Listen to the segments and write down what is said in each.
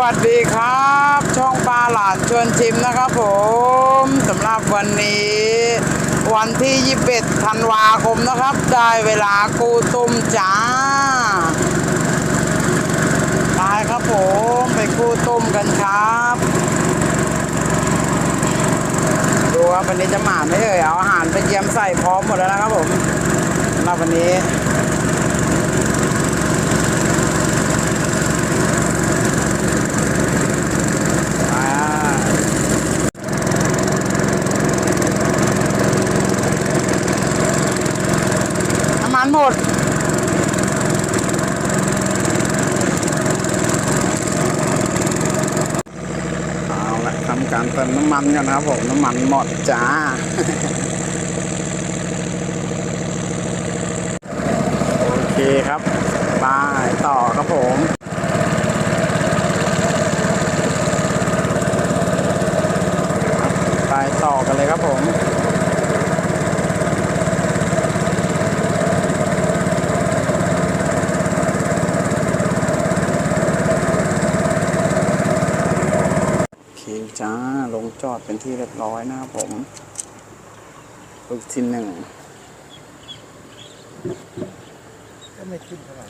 วัสดีครับ ช่องปลาหลานชวนชิมนะครับผมสำหรับวันนี้ วันที่ 21 ธันวาคมนะครับ ได้เวลากูตุ้มจ้าไปครับผมไปกูตุ้มกันครับ ดูครับวันนี้จะหมาไม่เอ่ยเอาอาหารไปเยี่ยมใส่พร้อมหมดแล้วนะครับผมสำหรับวันนี้ อ่าน้ำมันหมด เอาละทำการเติมน้ำมันกันนะครับผมน้ำมันหมดจ้าโอเคครับไปต่อครับผมไปต่อกันเลยครับผม โอเคจ้า ลงจอด เป็นที่เรียบร้อยนะครับผมลูกที่หนึ่งก็ไม่ขึ้นเท่าไหร่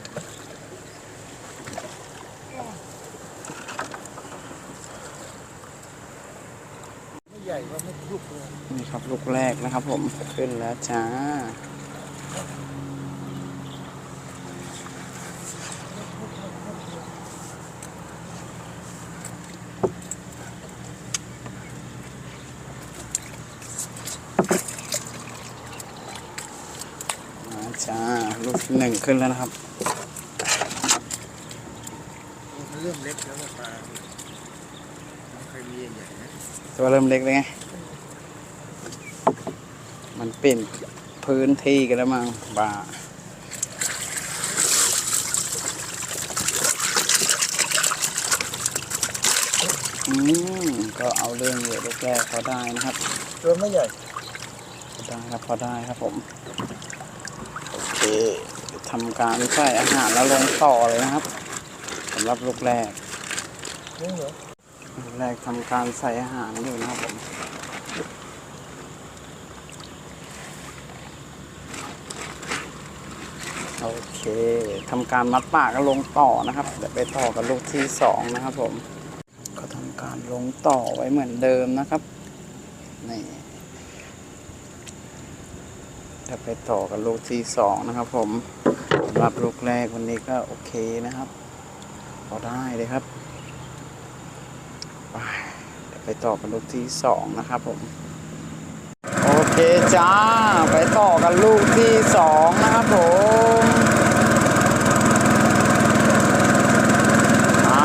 ไม่ใหญ่ว่าไม่ลุกเลยนี่ครับลูกแรกนะครับผมขึ้นแล้วจ้า จ้าลูกที่หนึ่งขึ้นแล้วนะครับมันเริ่มเล็กแล้วนะปลามันเคยมีใหญ่ๆนะตัวเริ่มเล็กเลยไง มันเปลี่ยนพื้นที่กันแล้วมั้งบ้าอืมก็เอาเรื่องอยู่ลูกแรกพอได้นะครับ ตัวไม่ใหญ่ พอได้ครับ พอได้ครับผมโอเค ทำการใส่อาหารแล้วลงต่อเลยนะครับสำหรับลูกแรกลูกแรกทำการใส่อาหารอยู่นะครับผมโอเคทำการมัดปากก็ลงต่อนะครับ เดี๋ยวไปต่อกับลูกที่สองนะครับผม ก็ทำการลงต่อไว้เหมือนเดิมนะครับนี่ จะไปต่อกับลูกที่สองนะครับผมสำหรับลูกแรกวันนี้ก็โอเคนะครับพอได้เลยครับไปไปต่อกับลูกที่สองนะครับผมโอเคจ้าไปต่อกันลูกที่สองนะครับผมอ่า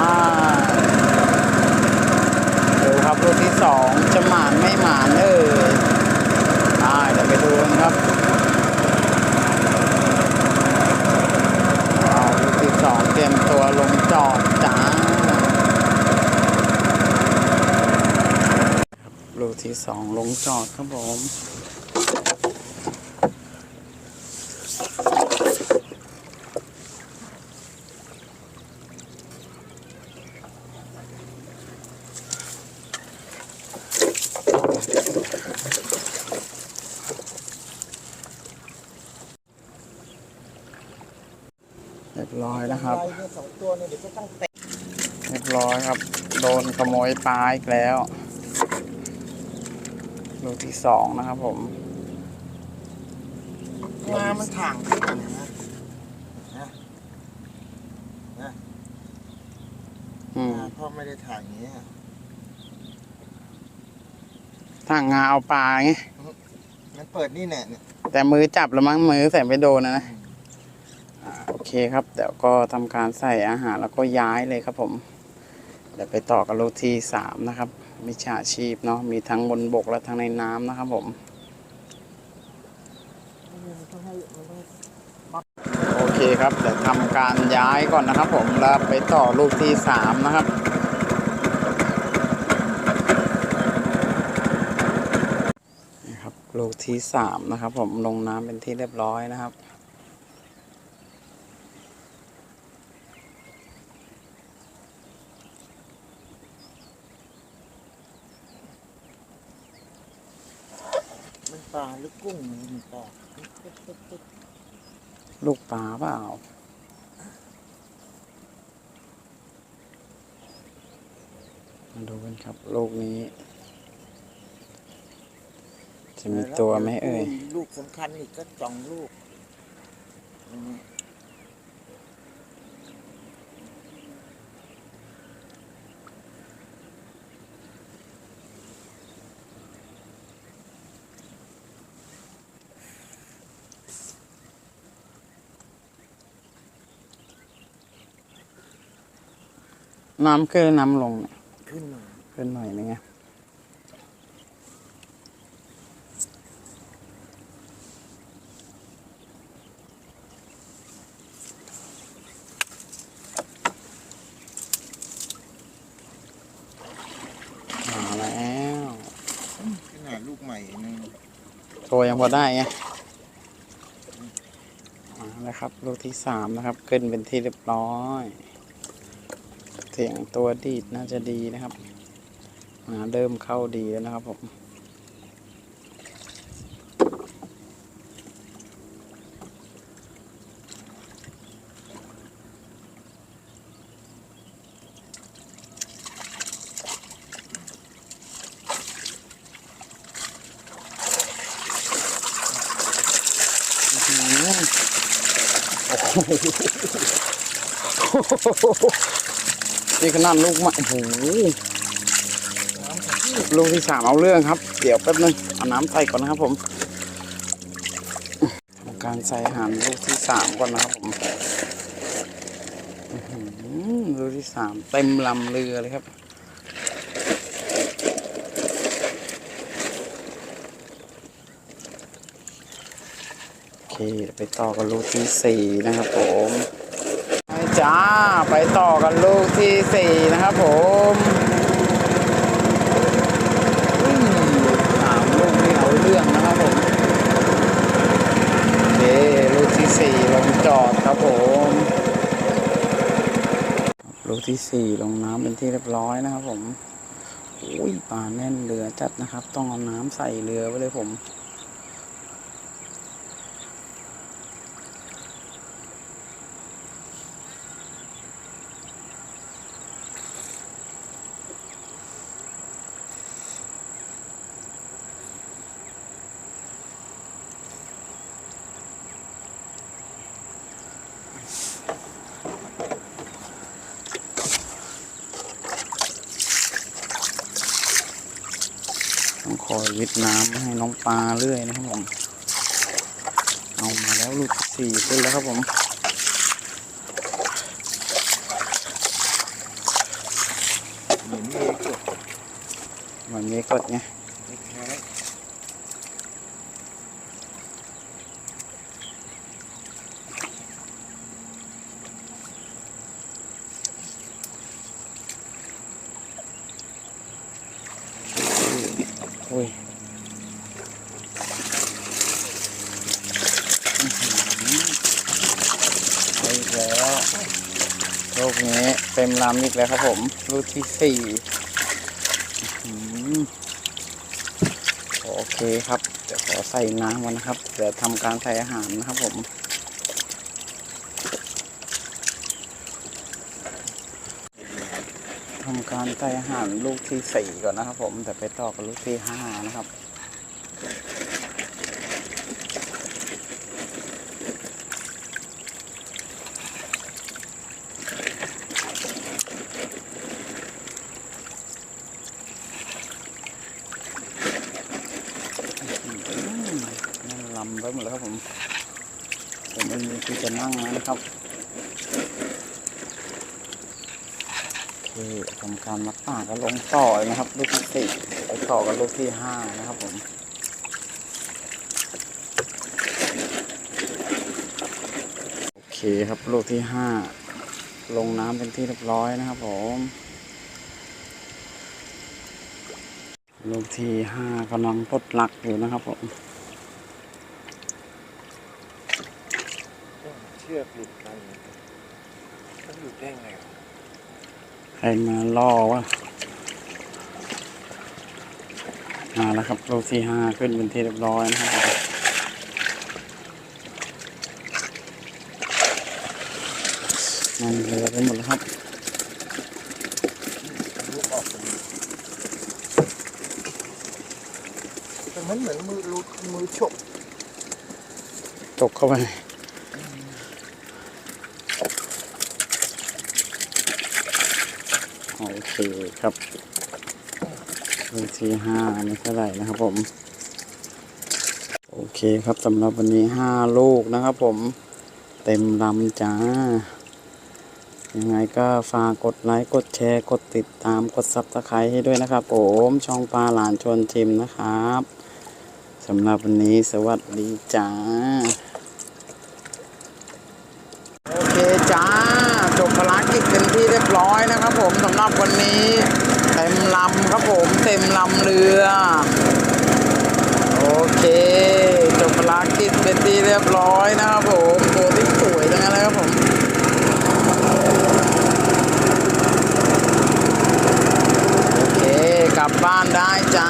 ดูครับลูกที่สองจะหมานไม่หมานเอ่ยได้เดี๋ยวไปดูกันครับว้าวลูกที่สองเตรียมตัวลงจอดจ้า ลูกที่ส องลงจอดครับผมเรียบร้อยนะครับลายเนี่ยสองตัวเนี่ยเดี๋ยวก็ต้องเตะเรียบร้อยครับ โดนขโมยปลาอีกแล้ว ลูกที่สองนะครับผมงามันถ่างขึ้นมาเนี่ยนะนะนะอืมงาพ่อไม่ได้ถ่างอย่างเงี้ยถ้างาเอาปลาไงมันเปิดนี่แน่เนี่ยแต่มือจับแล้วมั้งมือใส่ไม่โดนนะนะอ่าโอเคครับเดี๋ยวก็ทำการใส่อาหารแล้วก็ย้ายเลยครับผม เดี๋ยวไปต่อกับลูกที่สามนะครับ มิจฉาชีพเนาะมีทั้งบนบกและทั้งในน้ำนะครับผมโอเคครับเดี๋ยวทำการย้ายก่อนนะครับ ผมแล้วไปต่อลูกที่สามนะครับนี่ครับลูกที่สามนะครับ ผมลงน้ำเป็นที่เรียบร้อยนะครับ ปลาหรือกุ้งมันตกปึ๊ดปึ๊ดปึ๊ดลูกปลาเปล่ามาดูกันครับลูกนี้ จะมีตัวไหมเอ่ย ลูกสำคัญอีกก็สองลูก นนี้น้ำขึ้นน้ำลงเนี่ยขึ้นหน่อยขึ้นหน่อยนึงไงมาแล้วขนาดลูกใหม่นึงตัวยังพอได้ไงมาแล้วครับ ลูกที่สามนะครับ ขึ้นเป็นที่เรียบร้อย เสียงตัวดีดน่าจะดีนะครับมาเริ่มเข้าดีแล้วนะครับผมโอ้โห นี่ขนาดลูกใหม่โอ้โหลูกที่สามเอาเรื่องครับ เดี๋ยวแป๊บนึงเอาน้ำใส่ก่อนนะครับผมทำการใส่อาหารลูกที่สามก่อนนะครับผมลูกที่สามเต็มลำเรือเลยครับโอเคเดี๋ยไปต่อกันลูกที่สี่นะครับผม จ้า ไปต่อกันลูกที่สี่นะครับผมอืมสามลูกนี่เอาเรื่องนะครับผมโอเคลูกที่สี่ลงจอดครับผม ลูกที่สี่ลงน้ำเป็นที่เรียบร้อยนะครับผมอุ้ยปลาแน่นเรือจัดนะครับ ต้องเอาน้ำใส่เรือไว้เลยผม ต้ อยวิดน้ำให้น้องปลาเรื่อยนะครับผม เอามาแล้วลูกที่สี่ขึ้นแล้วครับผมเหมือนมีกดเมือนมีกดไง คล้าย อุ้ยอื้อหือเอาอีกแล้วลูก นี้เต็มลำอีกแล้วครับผมลูกที่สี่โอเคครับ เดี๋ยวขอใส่น้ำก่อนนะครับ เดี๋ยวทำการใส่อาหารนะครับผม ทำการใส่อาหารลูกที่สี่ก่อนนะครับผม แต่ไปต่อกับลูกที่ห้านะครับ อืมนั่งลำไป หมดแล้วครับผมผมไม่มีที่จะนั่งนะครับโอเคทำการมัดปากก็ลงต่อยนะครับ ลูกที่สี่ไปต่อกับลูกที่ห้านะครับผมโอเคครับลูกที่ห้าลงน้ำเป็นที่เรียบร้อยนะครับผมลูกที่ห้ากำลังปลดหลักอยู่นะครับผม ๆเชือกหลุดไปมันหลุดได้ไงวะใครมาล่อวะมาแล้วครับลูกที่ห้าขึ้นเป็นที่เรียบร้อยนะครับผมนั่นเหลือไปหมดแล้วครับลูกออกเป็นเหมือนเหมือนมือลูกมือฉกตกเข้าไป โอเคครับลูที่ห้าไม่เท่าไหร่นะครับผม โอเคครับสำหรับวันนี้ห้าลูกนะครับผมเต็มลำจ้า ยังไงก็ฝากกดไลค์ กดแชร์ กดติดตาม กดซับสไครต์ให้ด้วยนะครับผมช่องปลาหลานชวนชิมนะครับสำหรับวันนี้สวัสดีจ้าับวันนี้เต็มลำครับผมเต็มลำเรือ โอเคจบลารกิดเป็นที่เรียบร้อยนะครับผมตัวที่สวยทั้งนั้นเลยครับผมโอเคกลับบ้านได้จ้า